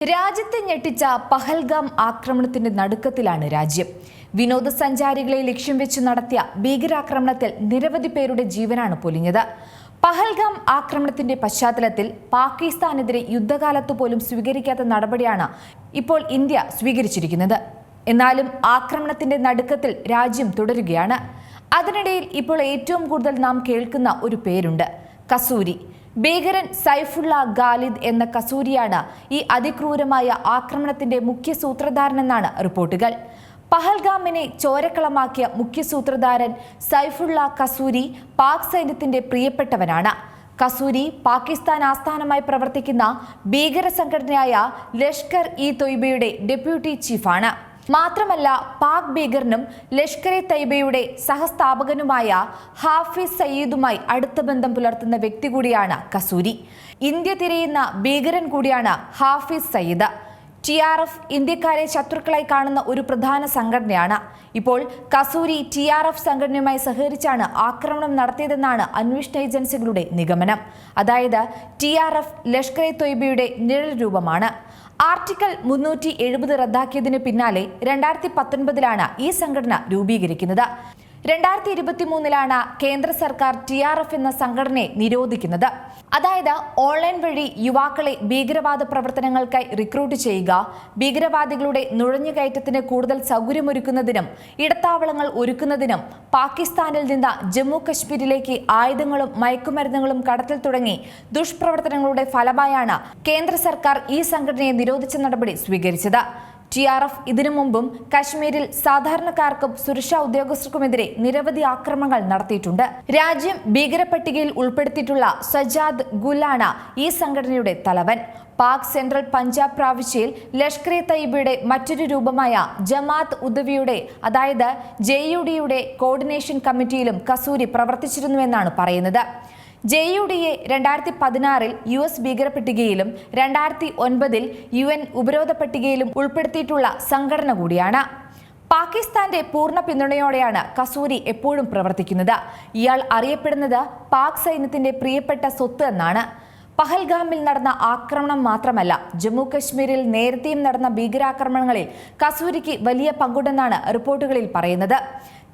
രാജ്യത്തെ ഞെട്ടിച്ച പഹൽഗാം ആക്രമണത്തിന്റെ നടുക്കത്തിലാണ് രാജ്യം. വിനോദസഞ്ചാരികളെ ലക്ഷ്യം വെച്ച് നടത്തിയ ഭീകരാക്രമണത്തിൽ നിരവധി പേരുടെ ജീവനാണ് പൊലിഞ്ഞത്. പഹൽഗാം ആക്രമണത്തിന്റെ പശ്ചാത്തലത്തിൽ പാകിസ്ഥാനെതിരെ യുദ്ധകാലത്ത് പോലും സ്വീകരിക്കാത്ത നടപടിയാണ് ഇപ്പോൾ ഇന്ത്യ സ്വീകരിച്ചിരിക്കുന്നത്. എന്നാലും ആക്രമണത്തിന്റെ നടുക്കത്തിൽ രാജ്യം തുടരുകയാണ്. അതിനിടയിൽ ഇപ്പോൾ ഏറ്റവും കൂടുതൽ നാം കേൾക്കുന്ന ഒരു പേരുണ്ട് കസൂരി. ഭീകരൻ സൈഫുള്ള ഗാലിദ് എന്ന കസൂരിയാണ് ഈ അതിക്രൂരമായ ആക്രമണത്തിന്റെ മുഖ്യ സൂത്രധാരനെന്നാണ് റിപ്പോർട്ടുകൾ. പഹൽഗാമിനെ ചോരക്കളമാക്കിയ മുഖ്യ സൂത്രധാരൻ സൈഫുള്ള കസൂരി പാക് സൈന്യത്തിന്റെ പ്രിയപ്പെട്ടവനാണ്. കസൂരി പാകിസ്ഥാൻ ആസ്ഥാനമായി പ്രവർത്തിക്കുന്ന ഭീകര സംഘടനയായ ലഷ്കർ ഇ തൊയ്ബയുടെ ഡെപ്യൂട്ടി ചീഫാണ്. മാത്രമല്ല പാക് ഭീകരനും ലഷ്കർ ഇ തൈബയുടെ സഹസ്ഥാപകനുമായ ഹാഫിസ് സയ്യിദുമായി അടുത്ത ബന്ധം പുലർത്തുന്ന വ്യക്തി കൂടിയാണ് കസൂരി. ഇന്ത്യ തിരയുന്ന ഭീകരൻ കൂടിയാണ് Hafiz Saeed. T R F ഇന്ത്യക്കാരെ ശത്രുക്കളായി കാണുന്ന ഒരു പ്രധാന സംഘടനയാണ്. ഇപ്പോൾ കസൂരി ടി ആർ എഫ് സംഘടനയുമായി സഹകരിച്ചാണ് ആക്രമണം നടത്തിയതെന്നാണ് അന്വേഷണ ഏജൻസികളുടെ നിഗമനം. അതായത് T R F Lashkar e തൊയ്ബയുടെ നിഴൽ രൂപമാണ്. ആർട്ടിക്കിൾ മുന്നൂറ്റി എഴുപത് റദ്ദാക്കിയതിനു പിന്നാലെ രണ്ടായിരത്തി പത്തൊൻപതിലാണ് ഈ സംഘടന രൂപീകരിക്കുന്നത്. രണ്ടായിരത്തി ഇരുപത്തി മൂന്നിലാണ് കേന്ദ്ര സർക്കാർ ടി ആർ എഫ് എന്ന സംഘടനയെ നിരോധിക്കുന്നത്. അതായത് ഓൺലൈൻ വഴി യുവാക്കളെ ഭീകരവാദ പ്രവർത്തനങ്ങൾക്കായി റിക്രൂട്ട് ചെയ്യുക ഭീകരവാദികളുടെ നുഴഞ്ഞുകയറ്റത്തിന് കൂടുതൽ സൗകര്യമൊരുക്കുന്നതിനും ഇടത്താവളങ്ങൾ ഒരുക്കുന്നതിനും പാകിസ്ഥാനിൽ നിന്ന് ജമ്മു കശ്മീരിലേക്ക് ആയുധങ്ങളും മയക്കുമരുന്നുകളും കടത്തൽ തുടങ്ങി ദുഷ്പ്രവർത്തനങ്ങളുടെ ഫലമായാണ് കേന്ദ്ര സർക്കാർ ഈ സംഘടനയെ നിരോധിച്ച നടപടി സ്വീകരിച്ചത്. ടി ആർ എഫ് ഇതിനു മുമ്പും കശ്മീരിൽ സാധാരണക്കാർക്കും സുരക്ഷാ ഉദ്യോഗസ്ഥർക്കുമെതിരെ നിരവധി ആക്രമണങ്ങൾ നടത്തിയിട്ടുണ്ട്. രാജ്യം ഭീകരപട്ടികയിൽ ഉൾപ്പെടുത്തിയിട്ടുള്ള സജാദ് ഗുലാണ് ഈ സംഘടനയുടെ തലവൻ. പാക് സെൻട്രൽ പഞ്ചാബ് പ്രാവിശ്യയിൽ ലഷ്കർ ഇ തയ്യബയുടെ മറ്റൊരു രൂപമായ ജമാത്ത് ഉദവിയുടെ അതായത് ജെ യു ഡിയുടെ കോർഡിനേഷൻ കമ്മിറ്റിയിലും കസൂരി പ്രവർത്തിച്ചിരുന്നുവെന്നാണ് പറയുന്നത്. ജെ യു ഡി എ രണ്ടായിരത്തി പതിനാറിൽ യു എസ് ഭീകരപട്ടികയിലും രണ്ടായിരത്തി ഒൻപതിൽ യു എൻ ഉപരോധ പട്ടികയിലും ഉൾപ്പെടുത്തിയിട്ടുള്ള സംഘടന കൂടിയാണ്. പാകിസ്ഥാന്റെ പൂർണ പിന്തുണയോടെയാണ് കസൂരി എപ്പോഴും പ്രവർത്തിക്കുന്നത്. ഇയാൾ അറിയപ്പെടുന്നത് പാക് സൈന്യത്തിന്റെ പ്രിയപ്പെട്ട സ്വത്ത് എന്നാണ്. പഹൽഗാമിൽ നടന്ന ആക്രമണം മാത്രമല്ല ജമ്മു കശ്മീരിൽ നേരത്തെയും നടന്ന ഭീകരാക്രമണങ്ങളിൽ കസൂരിക്ക് വലിയ പങ്കുണ്ടെന്നാണ് റിപ്പോർട്ടുകളിൽ പറയുന്നത്.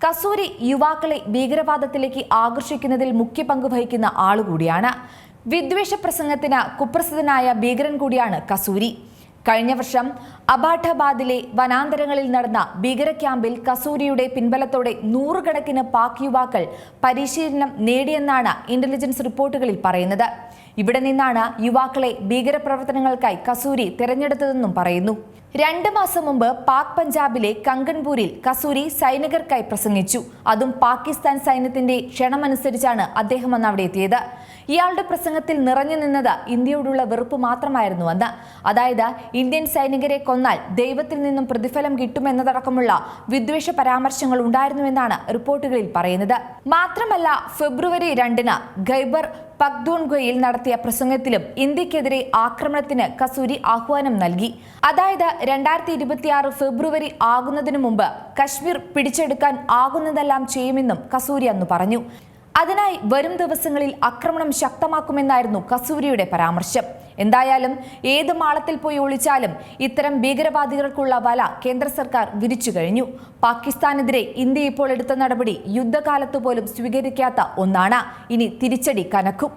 കസൂരി യുവാക്കളെ ഭീകരവാദത്തിലേക്ക് ആകർഷിക്കുന്നതിൽ മുഖ്യ പങ്ക് വഹിക്കുന്ന ആളുകൂടിയാണ് വിദ്വേഷ പ്രസംഗത്തിന് കുപ്രസിദ്ധനായ ഭീകരൻ കൂടിയാണ് കസൂരി. കഴിഞ്ഞ വർഷം അബാഠാബാദിലെ വനാന്തരങ്ങളിൽ നടന്ന ഭീകര ക്യാമ്പിൽ കസൂരിയുടെ പിൻബലത്തോടെ നൂറുകണക്കിന് പാക് യുവാക്കൾ പരിശീലനം നേടിയെന്നാണ് ഇന്റലിജൻസ് റിപ്പോർട്ടുകളിൽ പറയുന്നത്. ഇവിടെ നിന്നാണ് യുവാക്കളെ ഭീകരപ്രവർത്തനങ്ങൾക്കായി കസൂരി തിരഞ്ഞെടുത്തതെന്നും പറയുന്നു. രണ്ട് മാസം മുമ്പ് പാക് പഞ്ചാബിലെ കങ്കൺപൂരിൽ കസൂരി സൈനികർക്കായി പ്രസംഗിച്ചു. അതും പാകിസ്ഥാൻ സൈന്യത്തിന്റെ ക്ഷണമനുസരിച്ചാണ് അദ്ദേഹം അന്ന് അവിടെ എത്തിയത്. ഇയാളുടെ പ്രസംഗത്തിൽ നിറഞ്ഞു നിന്നത് ഇന്ത്യയോടുള്ള വെറുപ്പ് മാത്രമായിരുന്നു അന്ന്. അതായത് ഇന്ത്യൻ സൈനികരെ കൊന്നാൽ ദൈവത്തിൽ നിന്നും പ്രതിഫലം കിട്ടുമെന്നതടക്കമുള്ള വിദ്വേഷ പരാമർശങ്ങൾ ഉണ്ടായിരുന്നുവെന്നാണ് റിപ്പോർട്ടുകളിൽ പറയുന്നത്. മാത്രമല്ല ഫെബ്രുവരി രണ്ടിന് ഖൈബർ പക്തൂൺഗോയിൽ നടത്തിയ പ്രസംഗത്തിലും ഇന്ത്യക്കെതിരെ ആക്രമണത്തിന് കസൂരി ആഹ്വാനം നൽകി. അതായത് രണ്ടായിരത്തി ഇരുപത്തിയാറ് ഫെബ്രുവരി ആകുന്നതിനു മുമ്പ് കശ്മീർ പിടിച്ചെടുക്കാൻ ആകുന്നതെല്ലാം ചെയ്യുമെന്നും കസൂരി അന്ന് പറഞ്ഞു. അതിനായി വരും ദിവസങ്ങളിൽ ആക്രമണം ശക്തമാക്കുമെന്നായിരുന്നു കസൂരിയുടെ പരാമർശം. എന്തായാലും ഏത് മാളത്തിൽ പോയി ഒളിച്ചാലും ഇത്തരം ഭീകരവാദികൾക്കുള്ള വല കേന്ദ്ര സർക്കാർ വിരിച്ചു കഴിഞ്ഞു. പാകിസ്ഥാനെതിരെ ഇന്ത്യ ഇപ്പോൾ എടുത്ത നടപടി യുദ്ധകാലത്ത് പോലും സ്വീകരിക്കാത്ത ഒന്നാണ്. ഇനി തിരിച്ചടി കനക്കും.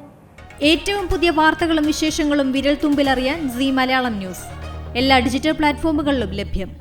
ഏറ്റവും പുതിയ വാർത്തകളും വിശേഷങ്ങളും വിരൽ തുമ്പിലറിയാൻ സി മലയാളം ന്യൂസ്. എല്ലാ ഡിജിറ്റൽ പ്ലാറ്റ്ഫോമുകളിലും ലഭ്യം.